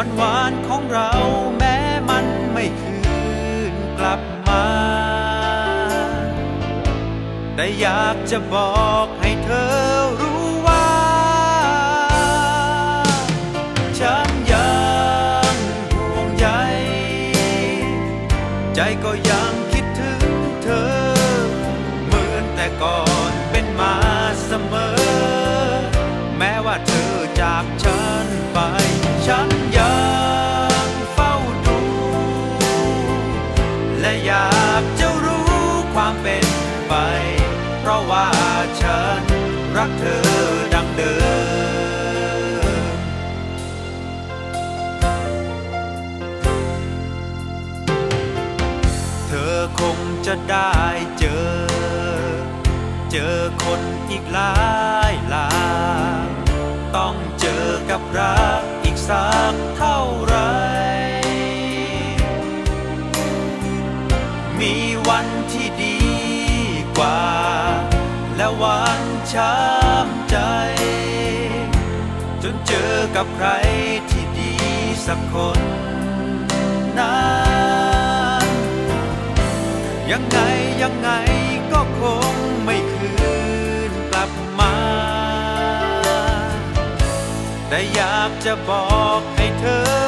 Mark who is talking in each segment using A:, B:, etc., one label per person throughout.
A: วันหวานของเราแม้มันไม่คืนกลับมา แต่อยากจะบอกให้ ความเป็นไป เพราะว่าฉันรักเธอดังเดิม เธอคงจะได้เจอ เจอคนอีกหลายหลายต้องเจอกับรักอีกสักเท่าไรมีวันที่ดี ช้ำใจ จนเจอกับใครที่ดีสักคนนั้นยังไงยังไงก็คงไม่คืนกลับมา แต่อยากจะบอกให้เธอ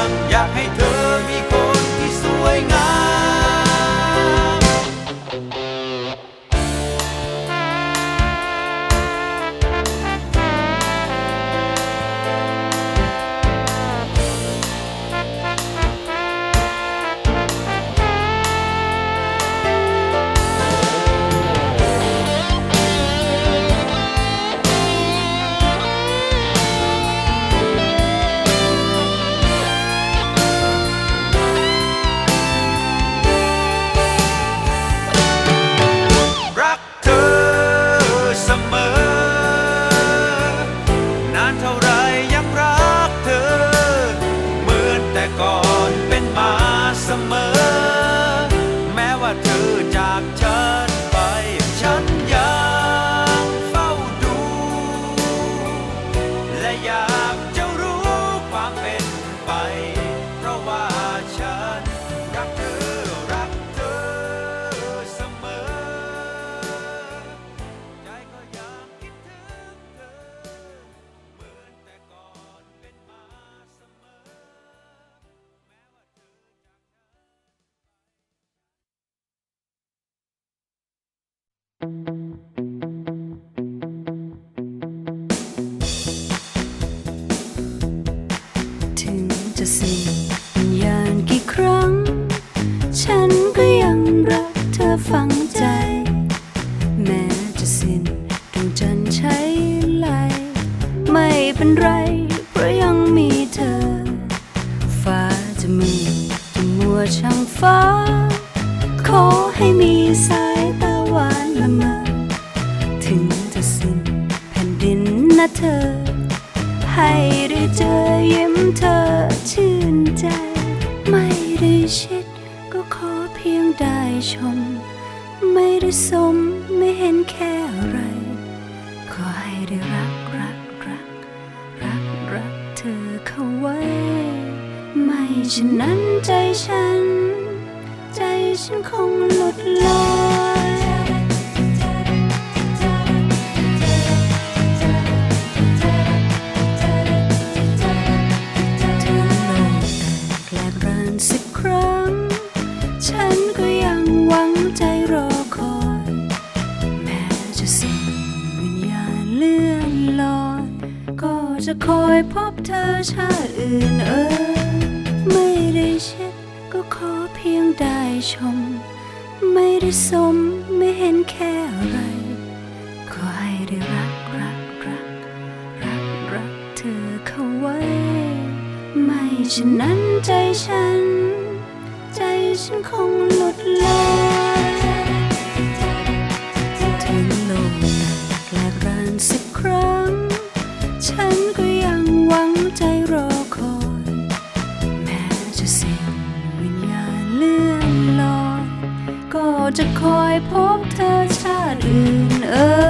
A: างอยากให้เธอ ถึงจะ
B: สิ้นวิญญาณกี่ครั้ง ฉันก็ยังรักเธอฝังใจ แม้จะสิ้นดวงจันทร์ใช้ไหลไม่เป็นไร เพราะยังมีเธอ ฟ้าจะมืดจะมัวช่างฟ้า ขอให้มีสาย นะเธอ ให้ได้เจอยิ้มเธอชื่นใจ ไม่ได้ชิดก็ขอเพียงได้ชม ไม่ได้สมไม่เห็นแค่อะไร ขอให้ได้รักรักรัก รักรักเธอเข้าไว้ ไม่ฉะนั้นใจฉัน ใจฉันคงหลุดลอย จะคอยพบเธอชาติอื่นเอ่ยไม่ได้เช็ดก็ขอเพียงได้ชม ไม่ได้สมไม่เห็นแค่อะไร ขอให้ได้รักรักรักรักรักเธอเข้าไว้ ไม่ฉะนั้นใจฉัน ใจฉันคงหลุดลอย จะคอยพบเธอชาติอื่นเอ่